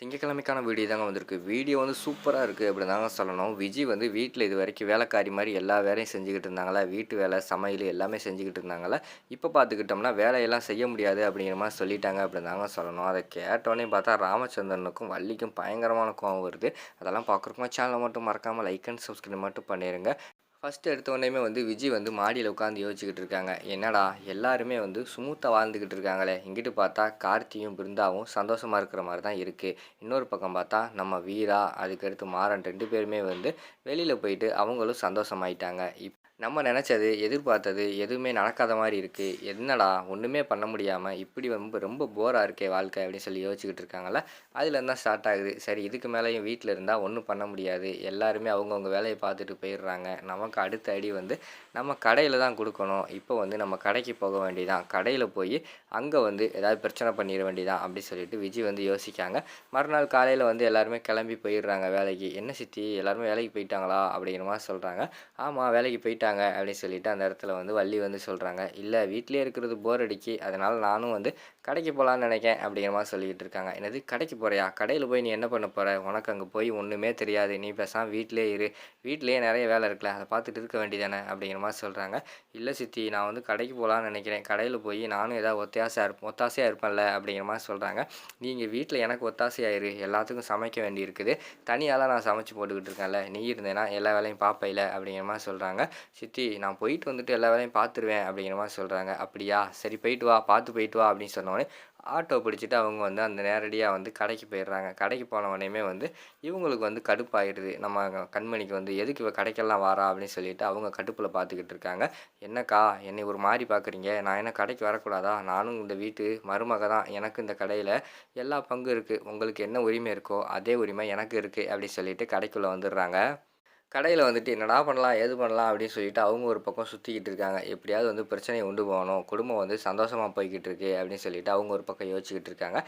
திங்கக்கிழமைக்கான video தாங்க வந்திருக்கு. Video வந்து சூப்பராக இருக்குது அப்படி தாங்க சொல்லணும். விஜய் வந்து வீட்டில் இது வரைக்கும் வேலைக்காரி மாதிரி எல்லா வேலையும் செஞ்சுக்கிட்டு இருந்தாங்களா? வீட்டு வேலை சமையல் எல்லாமே செஞ்சுக்கிட்டு இருந்தாங்களா? இப்போ பார்த்துக்கிட்டோம்னா வேலையெல்லாம் செய்ய முடியாது அப்படிங்கிற மாதிரி சொல்லிட்டாங்க அப்படி தாங்க சொல்லணும். அதை கேட்டோன்னே பார்த்தா ராமச்சந்திரனுக்கும் வள்ளிக்கும் பயங்கரமான கோவம் வருது. அதெல்லாம் பார்க்குறக்கும் சேனலை மட்டும் மறக்காமல் லைக் அண்ட் சப்ஸ்கிரைப் மட்டும் பண்ணிடுங்க ஃபஸ்ட்டு எடுத்த வந்து விஜய் வந்து மாடியில் உட்காந்து யோசிச்சுக்கிட்டு இருக்காங்க. என்னடா எல்லாருமே வந்து ஸ்மூத்தாக வாழ்ந்துக்கிட்டு இருக்காங்களே. இங்கிட்டு பார்த்தா கார்த்தியும் பிருந்தாவும் சந்தோஷமாக இருக்கிற மாதிரி தான் இருக்குது இன்னொரு பக்கம் பார்த்தா நம்ம வீரா அதுக்கடுத்து மாறன் ரெண்டு பேருமே வந்து வெளியில் போயிட்டு அவங்களும் சந்தோஷமாயிட்டாங்க. இப் நம்ம நினச்சது எதிர்பார்த்தது எதுவுமே நடக்காத மாதிரி இருக்குது என்னடா ஒன்றுமே பண்ண முடியாமல் இப்படி ரொம்ப ரொம்ப போராக இருக்கே வாழ்க்கை அப்படின்னு சொல்லி யோசிச்சுக்கிட்டு இருக்காங்கல்ல? அதுலேருந்து தான் ஸ்டார்ட் ஆகுது. சரி இதுக்கு மேலேயும் வீட்டில் இருந்தால் ஒன்றும் பண்ண முடியாது. எல்லாருமே அவங்கவுங்க வேலையை பார்த்துட்டு போயிடுறாங்க. நமக்கு அடுத்த அடி வந்து நம்ம கடையில் தான் கொடுக்கணும். இப்போ வந்து நம்ம கடைக்கு போக வேண்டியதான் கடையில் போய் அங்கே வந்து ஏதாவது பிரச்சனை பண்ணிட வேண்டியதான் அப்படி சொல்லிட்டு விஜய் வந்து யோசிக்காங்க. மறுநாள் காலையில் வந்து எல்லாருமே கிளம்பி போயிடுறாங்க வேலைக்கு. என்ன சித்தி எல்லாருமே வேலைக்கு போயிட்டாங்களா? அப்படிங்கிற மாதிரி சொல்கிறாங்க ஆமாம் வேலைக்கு போயிட்டாங்க. அப்படின்னு சொல்லிட்டு அந்த இடத்துல வந்து வள்ளி வந்து சொல்கிறாங்க இல்லை வீட்டிலே இருக்கிறது போர் அடிக்கி. அதனால் நானும் வந்து கடைக்கு போகலான்னு நினைக்கேன் அப்படிங்கிற மாதிரி சொல்லிக்கிட்டு இருக்காங்க. என்னது கடைக்கு போகிறியா கடையில் போய் நீ என்ன பண்ண போகிற உனக்கு அங்கே போய் ஒன்றுமே தெரியாது. நீ பேசாமல் வீட்டிலே இரு. வீட்டிலேயே நிறைய வேலை இருக்குல்ல. அதை பார்த்துட்டு இருக்க வேண்டியதானே அப்படிங்கிற மாதிரி சொல்கிறாங்க இல்லை சித்தி நான் வந்து கடைக்கு போகலான்னு நினைக்கிறேன். கடையில் போய் நானும் ஏதாவது ஒத்தாசையாக இருப்பேன் ஒத்தாசையாக இருப்பேன்ல அப்படிங்கிற மாதிரி சொல்கிறாங்க நீங்கள் வீட்டில் எனக்கு ஒத்தாசையாயிரு எல்லாத்துக்கும் சமைக்க வேண்டி இருக்குது. தனியாலாம் நான் சமைச்சு போட்டுக்கிட்டு இருக்கேன்ல. நீ இருந்தேன்னா எல்லா வேலையும் பார்ப்பையில அப்படிங்கிற மாதிரி சொல்கிறாங்க சித்தி நான் போயிட்டு வந்துட்டு எல்லா வேலையும் பார்த்துருவேன் அப்படிங்கிற மாதிரி சொல்கிறாங்க அப்படியா? சரி போயிட்டு வா பார்த்து போயிட்டு வா அப்படின்னு சொன்னோடனே ஆட்டோ பிடிச்சிட்டு அவங்க வந்து அந்த நேரடியாக வந்து கடைக்கு போயிடுறாங்க. கடைக்கு போன வந்து இவங்களுக்கு வந்து கடுப்பாயிடுது. நம்ம கண்மணிக்கு வந்து எதுக்கு இவ கடைக்கெல்லாம் வாரா அப்படின்னு சொல்லிட்டு அவங்க கடுப்பில் பார்த்துக்கிட்டு இருக்காங்க. என்னக்கா என்னை ஒரு மாதிரி பார்க்குறீங்க நான் என்ன கடைக்கு வரக்கூடாதா? நானும் இந்த வீட்டு மருமக தான். எனக்கு இந்த கடையில் எல்லா பங்கும் இருக்குது உங்களுக்கு என்ன உரிமை இருக்கோ அதே உரிமை எனக்கு இருக்குது அப்படின்னு சொல்லிட்டு கடைக்குள்ளே வந்துடுறாங்க. கடையில் வந்துட்டு என்னடா பண்ணலாம் ஏது பண்ணலாம் அப்படின்னு சொல்லிட்டு அவங்க ஒரு பக்கம் சுற்றிக்கிட்டு இருக்காங்க. எப்படியாவது வந்து பிரச்சனையை உண்டு போகணும் குடும்பம் வந்து சந்தோஷமாக போய்கிட்டு இருக்கு அப்படின்னு சொல்லிட்டு அவங்க ஒரு பக்கம் யோசிச்சுக்கிட்டு இருக்காங்க.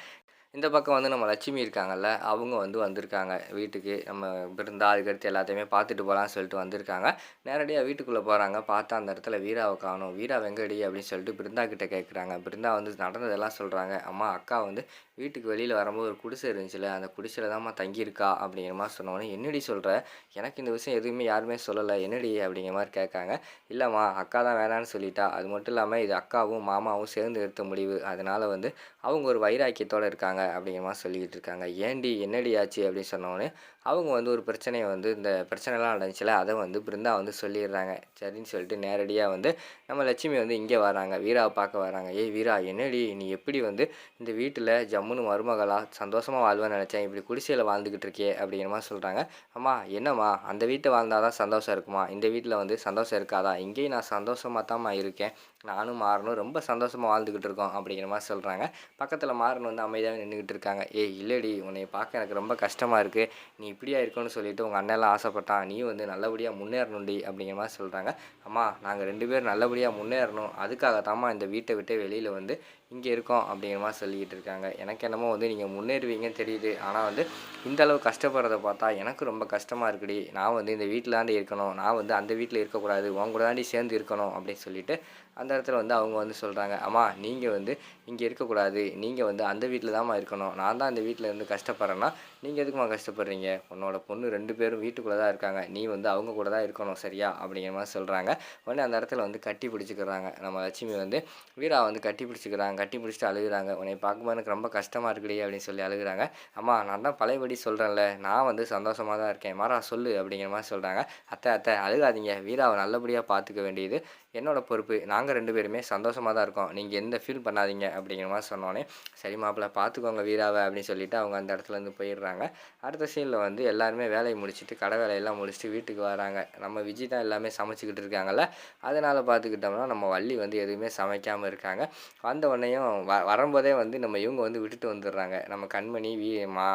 இந்த பக்கம் வந்து நம்ம லட்சுமி இருக்காங்கல்ல அவங்க வந்து வந்திருக்காங்க. வீட்டுக்கு நம்ம பிருந்தா அதுக்கடுத்து எல்லாத்தையுமே பார்த்துட்டு போகலான்னு சொல்லிட்டு வந்திருக்காங்க. நேரடியாக வீட்டுக்குள்ளே போகிறாங்க பார்த்தா அந்த இடத்துல வீராவை காணும். வீரா வெங்கடி அப்படின்னு சொல்லிட்டு பிருந்தா கிட்டே கேட்குறாங்க பிருந்தா வந்து நடந்ததெல்லாம் சொல்கிறாங்க அம்மா அக்கா வந்து வீட்டுக்கு வெளியில் வரும்போது ஒரு குடிசை இருந்துச்சுல அந்த குடிசையில் தான்மா தங்கியிருக்கா அப்படிங்கிற மாதிரி சொன்னோன்னே என்னடி சொல்கிற எனக்கு இந்த விஷயம் எதுவுமே யாருமே சொல்லலை. என்னடி? அப்படிங்கிற மாதிரி கேட்காங்க. இல்லைம்மா அக்கா தான் வேணான்னு சொல்லிட்டா. அது மட்டும் இல்லாமல் இது அக்காவும் மாமாவும் சேர்ந்து எடுத்த முடிவு. அதனால் வந்து அவங்க ஒரு வைராக்கியத்தோடு இருக்காங்க. அப்படிங்கிற மாதிரி சொல்லிக்கிட்டு இருக்காங்க. ஏண்டி என்னடி ஆச்சு? அப்படின்னு சொன்னோன்னே அவங்க வந்து ஒரு பிரச்சனையை வந்து இந்த பிரச்சனைலாம் நடந்துச்சுல அதை வந்து பிருந்தா வந்து சொல்லிடுறாங்க. சரின்னு சொல்லிட்டு நேரடியாக வந்து நம்ம லட்சுமி வந்து இங்கே வராங்க. வீராவை பார்க்க வராங்க. ஏய் வீரா என்னடி? நீ எப்படி வந்து இந்த வீட்டில் ஜம்முன்னு மருமகளாக சந்தோஷமாக வாழ்வேன்னு நினச்சேன். இப்படி குடிசையில் வாழ்ந்துக்கிட்டு இருக்கே அப்படிங்கிற மாதிரி சொல்கிறாங்க அம்மா என்னம்மா? அந்த வீட்டை வாழ்ந்தால் தான் சந்தோஷம் இருக்குமா? இந்த வீட்டில் வந்து சந்தோஷம் இருக்காதா? இங்கேயும் நான் சந்தோஷமாக தான்மா இருக்கேன். நானும் மாறணும் ரொம்ப சந்தோஷமாக வாழ்ந்துக்கிட்டு இருக்கோம் அப்படிங்கிற மாதிரி சொல்கிறாங்க பக்கத்தில் மாறணும் வந்து அமைதியாக நின்றுக்கிட்டு இருக்காங்க. ஏய் இல்லடி. உன்னை பார்க்க எனக்கு ரொம்ப கஷ்டமாக இருக்குது நீ இப்படியா இருக்கணும்னு சொல்லிட்டு உங்கள் அண்ணெல்லாம் ஆசைப்பட்டான். நீ வந்து நல்லபடியாக முன்னேறணும்டி அப்படிங்கிற மாதிரி சொல்கிறாங்க அம்மா நாங்கள் ரெண்டு பேரும் நல்லபடியாக முன்னேறணும். அதுக்காகத்தாம்மா இந்த வீட்டை விட்டு வெளியில் வந்து இங்கே இருக்கோம் அப்படிங்கிற மாதிரி சொல்லிக்கிட்டு இருக்காங்க. எனக்கு என்னமோ வந்து நீங்கள் முன்னேறுவீங்கன்னு தெரியுது. ஆனால் வந்து இந்த அளவு கஷ்டப்படுறத பார்த்தா எனக்கு ரொம்ப கஷ்டமாக இருக்குடி. நான் வந்து இந்த வீட்டில் தாண்டி இருக்கணும். நான் வந்து அந்த வீட்டில் இருக்கக்கூடாது. உன் கூட தாண்டி சேர்ந்து இருக்கணும் அப்படின்னு சொல்லிட்டு அந்த இடத்துல வந்து அவங்க வந்து சொல்கிறாங்க அம்மா நீங்கள் வந்து இங்கே இருக்கக்கூடாது. நீங்கள் வந்து அந்த வீட்டில் தான்மா இருக்கணும். நான் தான் இந்த வீட்டில் இருந்து கஷ்டப்படுறேன்னா நீங்கள் எதுக்குமா கஷ்டப்படுறீங்க? உன்னோட பொண்ணு ரெண்டு பேரும் வீட்டுக்குள்ளே தான் இருக்காங்க. நீ வந்து அவங்க கூட தான் இருக்கணும் சரியா? அப்படிங்கிற மாதிரி சொல்கிறாங்க உடனே அந்த இடத்துல வந்து கட்டி பிடிச்சிக்கிறாங்க. நம்ம லட்சுமி வந்து வீரா வந்து கட்டி பிடிச்சிக்கிறாங்க. கட்டி பிடிச்சிட்டு அழுகுறாங்க. உன்னை பார்க்கும்போது எனக்கு ரொம்ப கஷ்டமாக இருக்குடி அப்படின்னு சொல்லி அழுகுறாங்க. அம்மா நான் தான் பழையபடி சொல்கிறேன்ல நான் வந்து சந்தோஷமாக தான் இருக்கேன். மாறா சொல்லு அப்படிங்கிற மாதிரி சொல்கிறாங்க அத்தை அத்தை அழுகாதீங்க. வீராவை நல்லபடியாக பார்த்துக்க வேண்டியது என்னோட பொறுப்பு. நான் நாங்கள் ரெண்டு பேருமே சந்தோஷமாக தான் இருக்கோம். நீங்கள் எந்த ஃபீல் பண்ணாதீங்க அப்படிங்கிற மாதிரி சொன்னோன்னே சரி மாப்பிள்ள பார்த்துக்கோங்க வீராவை அப்படின்னு சொல்லிட்டு அவங்க அந்த இடத்துலேருந்து போயிடுறாங்க. அடுத்த சீனில் வந்து எல்லாருமே வேலையை முடிச்சுட்டு கடை வேலையெல்லாம் முடிச்சுட்டு வீட்டுக்கு வராங்க. நம்ம விஜய் தான் எல்லாமே சமைச்சிக்கிட்டு இருக்காங்கல்ல அதனால் பார்த்துக்கிட்டோம்னா நம்ம வள்ளி வந்து எதுவுமே சமைக்காமல் இருக்காங்க. வந்த உடனேயும் வ வரும்போதே வந்து நம்ம இவங்க வந்து விட்டுட்டு வந்துடுறாங்க. நம்ம கண்மணி வி மா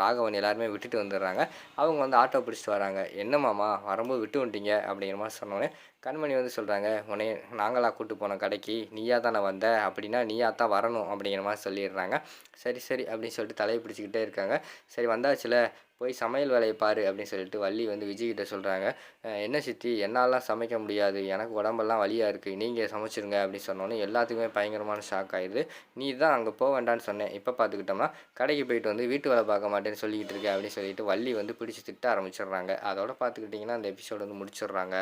ராகவன் எல்லாருமே விட்டுட்டு வந்துடுறாங்க. அவங்க வந்து ஆட்டோ பிடிச்சிட்டு வராங்க. என்ன மாமா வரும்போது விட்டு வந்துட்டீங்க? அப்படிங்கிற மாதிரி சொன்னோன்னே கண்மணி வந்து சொல்கிறாங்க உன்னை நாங்களாக கூப்பிட்டு போனோம் கடைக்கு. நீயா தானே வந்த? அப்படின்னா நீயா தான் வரணும் அப்படிங்கிற மாதிரி சொல்லிடுறாங்க. சரி சரி அப்படின்னு சொல்லிட்டு தலையை பிடிச்சிக்கிட்டே இருக்காங்க. சரி வந்தாச்சுல. போய் சமையல் வேலையை பாரு அப்படின்னு சொல்லிட்டு வள்ளி வந்து விஜய்கிட்ட சொல்கிறாங்க என்ன சித்தி? என்னாலாம் சமைக்க முடியாது. எனக்கு உடம்பெல்லாம் வலியாக இருக்குது நீங்கள் சமைச்சிருங்க அப்படின்னு சொன்னோன்னே எல்லாத்துக்குமே பயங்கரமான ஷாக் ஆயிடுது. நீ தான் அங்கே போக வேண்டாம்னு சொன்னேன். இப்போ பார்த்துக்கிட்டோம்னா கடைக்கு போயிட்டு வந்து வீட்டு வேலை பார்க்க மாட்டேன்னு சொல்லிக்கிட்டு இருக்கேன் அப்படின்னு சொல்லிட்டு வள்ளி வந்து பிடிச்சி திட்ட ஆரம்பிச்சிடுறாங்க. அதோட பார்த்துக்கிட்டிங்கன்னா அந்த எபிசோடு வந்து முடிச்சிடுறாங்க.